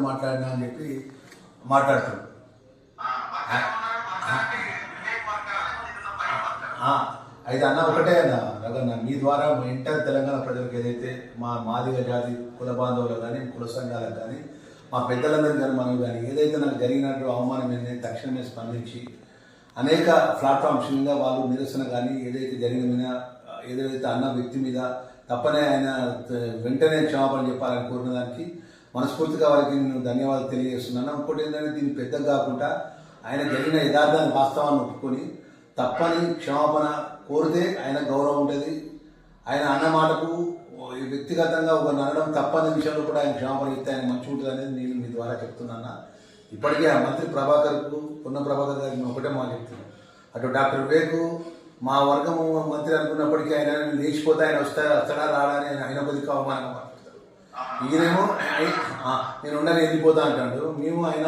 మాట్లాడినా అని చెప్పి మాట్లాడుతున్నాడు అయితే అన్న ఒకటే అన్న రగన్న మీ ద్వారా ఎంటర్ తెలంగాణ ప్రజలకు ఏదైతే మా మాదిగ జాతి కుల బాంధవులకు కానీ కుల సంఘాలకు కానీ మా పెద్దలందరూ కానీ మనం కానీ ఏదైతే నాకు జరిగినట్టు అవమానం ఏంటంటే తక్షణమే స్పందించి అనేక ప్లాట్ఫామ్స్ మీద వాళ్ళు నిరసన కానీ ఏదైతే జరిగిన ఏదైతే అన్న వ్యక్తి మీద తప్పనే ఆయన వెంటనే క్షమాపణ చెప్పాలని కోరిన దానికి మనస్ఫూర్తిగా వారికి నేను ధన్యవాదాలు తెలియజేస్తున్నాను. ఇంకోటి ఏంటంటే దీన్ని పెద్దగా కాకుండా ఆయన జరిగిన యథార్థాన్ని వాస్తవాన్ని ఒప్పుకొని తప్పని క్షమాపణ కోరితే ఆయన గౌరవం ఉంటుంది. ఆయన అన్న మాటకు ఈ వ్యక్తిగతంగా ఒక నడడం తప్పని విషయంలో కూడా ఆయన క్షమాపణ ఇస్తే ఆయన మంచి ఉంటుంది అనేది నేను మీ ద్వారా చెప్తున్నాను. ఇప్పటికే ఆ మంత్రి ప్రభాకర్కు ఉన్న ప్రభాకర్ గారికి ఒకటే మాట చెప్తున్నాను. అటు డాక్టర్ వివేకు మా వర్గము మంత్రి అనుకున్నప్పటికీ ఆయన లేచిపోతే ఆయన వస్తా వస్తాడా రాడా అని ఆయన ఆయన కొద్దిగా అవమానంగా ఈయనేమో నేను ఉండని వెళ్ళిపోతా అంటాడు. మేము ఆయన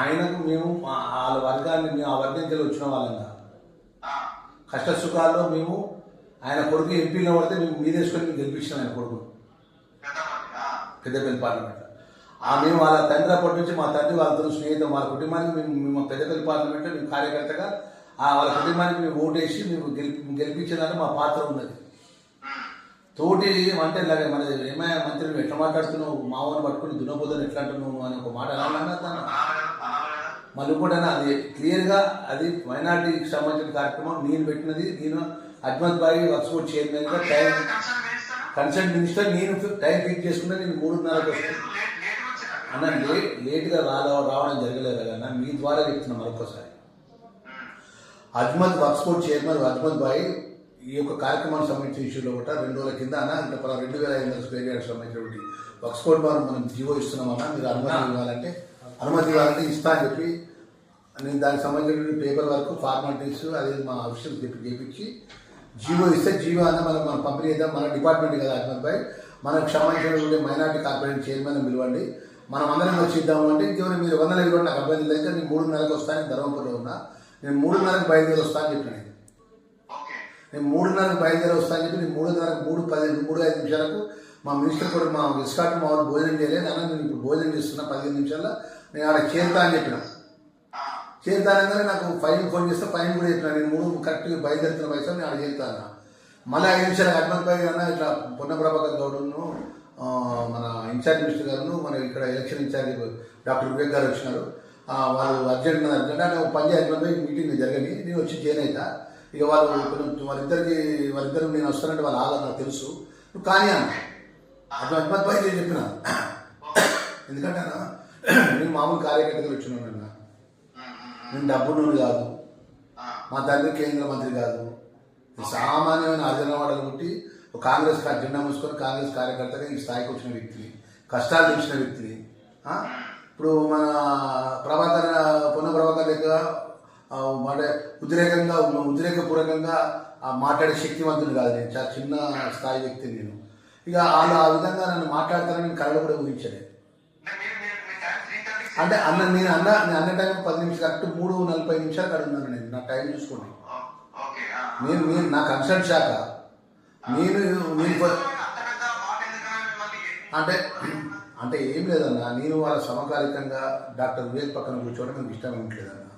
ఆయనకు మేము వాళ్ళ వర్గాన్ని మేము ఆ వర్గం నుంచి వచ్చిన వాళ్ళంగా కష్ట సుఖాల్లో మేము ఆయన కొడుకు ఎంపీలో పడితే మేము మీదేసుకొని మేము గెలిపించాం ఆయన కొడుకు పెద్దపల్లి పార్లమెంట్. ఆ మేము వాళ్ళ తండ్రి అప్పటి నుంచి మా తండ్రి వాళ్ళతో స్నేహితం వాళ్ళ కుటుంబానికి మేము మేము పెద్దపల్లి పార్లమెంట్లో మేము కార్యకర్తగా ఆ వాళ్ళ కుటుంబానికి మేము ఓటేసి మేము గెలిపి గెలిపించేదానికి మా పాత్ర ఉన్నది. తోటి అంటే ఇలాగే మన ఏమయ్య మంత్రి నువ్వు ఎట్లా మాట్లాడుతున్నావు? మామూలు పట్టుకుని దున్నపోదని ఎట్లా అంటున్నావు అని ఒక మాట ఎలా అన్నా మళ్ళీ కూడా అది క్లియర్గా అది మైనార్టీకి సంబంధించిన కార్యక్రమం నేను పెట్టినది నేను అజ్మత్ బాయి వర్క్స్ బోర్డ్ చైర్మన్గా టైం కన్సల్ట్ మినిస్టర్ నేను టైం ఫిక్స్ చేసుకున్నా నేను మూడున్నరకు వస్తాను అన్న లే లేట్గా రాల రావడం జరగలేదు కదా మీ ద్వారా చెప్తున్నా మరొకసారి Azmat works board chairman Azmat Bhai ఈ యొక్క కార్యక్రమానికి సంబంధించిన ఇష్యూలో కూడా రెండు రోజుల కింద అన్న అంటే పలా రెండు వేల ఐదు వందల స్క్వేర్ యార్డ్స్ సంబంధించినటువంటి వర్క్స్ బోర్డ్ వారు మనం జీవో ఇస్తున్నామన్నా మీరు అనుమతి ఇవ్వాలంటే అనుమతి ఇవ్వాలంటే ఇస్తా అని చెప్పి నేను దానికి సంబంధించిన పేపర్ వర్క్ ఫార్మాలిటీస్ అది మా ఆఫీసర్ చెప్పి చేపించి జీవో ఇస్తే జీవో అన్న మనం మనం పంపిణీ చేద్దాం. మన డిపార్ట్మెంట్ కదా అహ్మద్ భాయ్. మనకు సంబంధించిన మైనార్టీ కార్పొరేషన్ చైర్మన్ పిలవండి. మనం అందరం వచ్చి ఇద్దాము అంటే ఇంకెవరు మీరు వందల ఇవ్వండి నాకు అభ్యర్థులు అయితే నేను మూడున్నరకు వస్తాను ధర్మపురంలో ఉన్నా. నేను మూడున్నరకు బయలుదేరి వస్తాను చెప్పిన నేను. నేను మూడున్నరకు బయలుదేరి వస్తాను చెప్పి నేను మూడున్నరకు మూడు పది మూడు ఐదు నిమిషాలకు మా మినిస్టర్ కూడా మా విస్కాట్ మా వాళ్ళు భోజనం చేయలేదు. అన్న నేను ఇప్పుడు భోజనం చేస్తున్నా పదిహేను నిమిషాల్లో. నేను ఆడ చేరుతా అని చెప్పిన. చేరుతానగానే నాకు ఫైన్ ఫోన్ చేస్తే ఫైన్ కూడా చెప్పిన. నేను మూడు కరెక్ట్గా బయలుదేరుతున్న వయసు నేను ఆడ చేరుతాను మళ్ళీ ఐదు నిమిషాలు అడ్మంత్ భాయ్ అన్న ఇట్లా పొన్న ప్రభాకర్ గౌడ్ను మన ఇన్ఛార్జ్ మినిస్టర్ గారును మన ఇక్కడ ఎలక్షన్ ఇన్ఛార్జ్ డాక్టర్ వివేక్ గారు వచ్చినారు. వాళ్ళు అర్జెంట్ అర్జెంట్ అంటే ఒక పని అడ్మంత్ మీటింగ్ జరగని నేను వచ్చి జాయిన్ అవుతా ఇక వాళ్ళు వాళ్ళిద్దరికి వాళ్ళిద్దరు నేను వస్తానంటే వాళ్ళ ఆగా నాకు తెలుసు. నువ్వు కానీ అన్న. అట్లా అడ్మంత్ భాయ్ నేను చెప్పిన. ఎందుకంటే నేను మామూలు కార్యకర్తగా వచ్చినాను అన్న. నేను డబ్బున్నోడు కాదు. మా తండ్రి కేంద్ర మంత్రి కాదు. సామాన్యమైన అర్జనవాడలు పుట్టి ఒక కాంగ్రెస్ జెండా మూసుకొని కాంగ్రెస్ కార్యకర్తగా ఈ స్థాయికి వచ్చిన వ్యక్తిని కష్టాలు తెచ్చిన వ్యక్తిని ఇప్పుడు మన ప్రభాకర్ పొన్న ప్రభాకర్ దగ్గర ఉద్రేకంగా ఉద్రేకపూర్వకంగా మాట్లాడే శక్తివంతుడు కాదు నేను. చాలా చిన్న స్థాయి వ్యక్తి నేను. ఇక వాళ్ళు ఆ విధంగా నన్ను మాట్లాడతానని నేను కళ్ళు కూడా ఊహించలేదు. అంటే అన్న నేను అన్న నేను అన్న టైం పది నిమిషాలు కరెక్ట్ మూడు నలభై నిమిషాలు అక్కడ ఉన్నాను నేను. నా టైం చూసుకోండి. నేను నేను నా కన్సల్ట్ శాఖ. నేను నేను అంటే అంటే ఏం లేదన్న నేను వాళ్ళ సమకాలికంగా డాక్టర్ వివేక్ పక్కన కూర్చోవడం నాకు ఇష్టం లేదన్నా.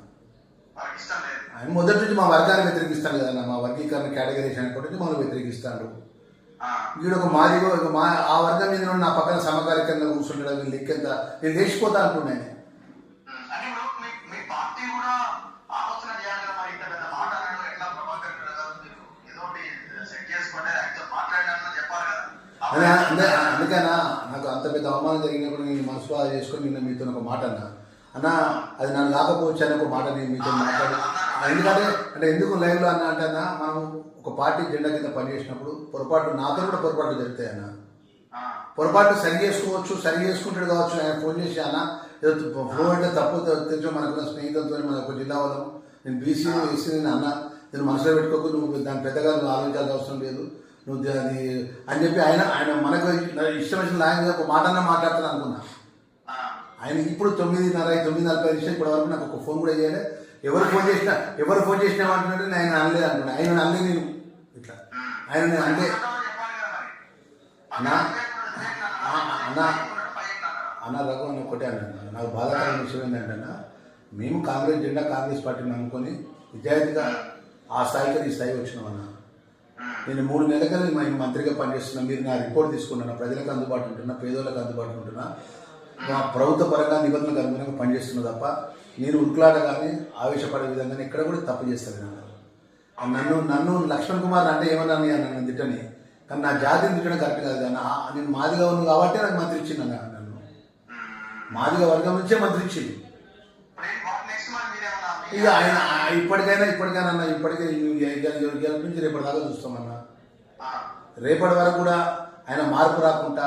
ఆయన మొదటి నుంచి మా వర్గాన్ని వ్యతిరేకిస్తాను కదన్న మా వర్గీకరణ కేటగిరీస్ అనుకుంటే మనం వ్యతిరేకిస్తాడు వీడు ఒక మాదిగో ఒక మా ఆ వర్గం మీద నా పక్కన సమకాలికంగా కూర్చుంటాడు వీళ్ళు లెక్కెంత నేను లేచిపోతా అంటున్నాను అంటే ఇప్పుడు మీ మీ పార్టీ కూడా ఆలోచన చేయాలి కదా మరి ఇంత పెద్ద మాట అన్నాడు ఎట్లా ప్రభాకర్ గారు మీరు? ఏదో ఒకటి సెట్ చేసుకోండి యాక్చువల్ మాట్లాడినా చెప్పాలి కదా. అదే అంటే అందుకనా నాకు అంత పెద్ద అవమానం జరిగినప్పుడు నేను మనసు చేసుకొని నిన్న మీతో ఒక మాట అన్నా. అన్న అది నన్ను కాకపోవచ్చు అని ఒక మాట నేను మీతో మాట్లాడి ఎందుకంటే అంటే ఎందుకు లైవ్లో అన్న అంటే అన్న మనం ఒక పార్టీ జెండా కింద పనిచేసినప్పుడు పొరపాటు నాతో కూడా పొరపాట్లు జరుగుతాయి అన్న. పొరపాటు సరి చేసుకోవచ్చు సరి చేసుకుంటాడు కావచ్చు ఆయన ఫోన్ చేసి అన్న ఏదో ఫ్లో అంటే తప్పు తెలుసు మనకున్న స్నేహితులతో మన ఒక జిల్లా వాళ్ళం. నేను బీసీ ఎస్సీ నేను అన్న. నేను మనసులో పెట్టుకోకు నువ్వు దాని పెద్దగా నువ్వు ఆలోచించాల్సిన అవసరం లేదు. నువ్వు అది అని చెప్పి ఆయన ఆయన మనకు ఇష్టం వచ్చిన లాంగ్వేజ్ ఒక మాట అన్న మాట్లాడతాను అనుకున్నా. ఆ, ఆయన ఇప్పుడు తొమ్మిదిన్నర తొమ్మిది నలభై నిమిషాలు ఇప్పటి వరకు నాకు ఒక ఫోన్ కూడా చేయలే ఎవరు ఫోన్ చేసినా ఎవరు ఫోన్ చేసినా అంటున్నాడు నేను అనలేదు అనుకున్నా. ఆయన అనలే నేను. ఇట్లా. ఆయన నేను అంటే చెప్పాలి అన్నా అన్నా అన్న రఘు అని ఒకటే అన్నాను నాకు బాధాకరమైన విషయం ఏంటంటే మేము కాంగ్రెస్ జెండా కాంగ్రెస్ పార్టీని అనుకొని విద్యార్థిగా ఆ స్థాయికి ఈ స్థాయి వచ్చినాం నేను మూడు నెలలుగా నేను మంత్రిగా పనిచేస్తున్నా. మీరు నా రిపోర్ట్ తీసుకున్నాను ప్రజలకు అందుబాటు ఉంటున్నా పేదోళ్ళకి అందుబాటు ఉంటున్నా. మా ప్రభుత్వ పరంగా నిబంధనలకు అనుగుణంగా పనిచేస్తున్నా తప్ప నేను ఉరుకులాట కానీ ఆవేశపడే విధంగా ఎక్కడ కూడా తప్పు చేస్తాను నేను నన్ను నన్ను లక్ష్మణ్ కుమార్ అంటే ఏమన్నా నన్ను తిట్టని. కానీ నా జాతిని తిట్టడం కరెక్ట్ కాదు కానీ నేను మాదిగా ఉన్నాను కాబట్టి నాకు మంత్రి ఇచ్చింది అన్న నన్ను. మాదిగా వర్గం నుంచే మంత్రి ఇచ్చింది ఇక ఆయన ఇప్పటికైనా ఇప్పటికైనా అన్న ఇప్పటికే నుంచి రేపటి దాకా చూస్తామన్నా రేపటి వరకు కూడా ఆయన మార్పు రాకుండా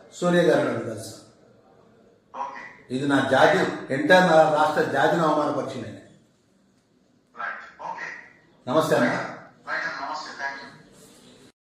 సోనియా గారిని కలుస్తా ఓకే. ఇది నా జాతి ఎంటైర్ నా రాష్ట్ర జాతిని అవమానపరిచింది రైట్ ఓకే నమస్తే అన్న.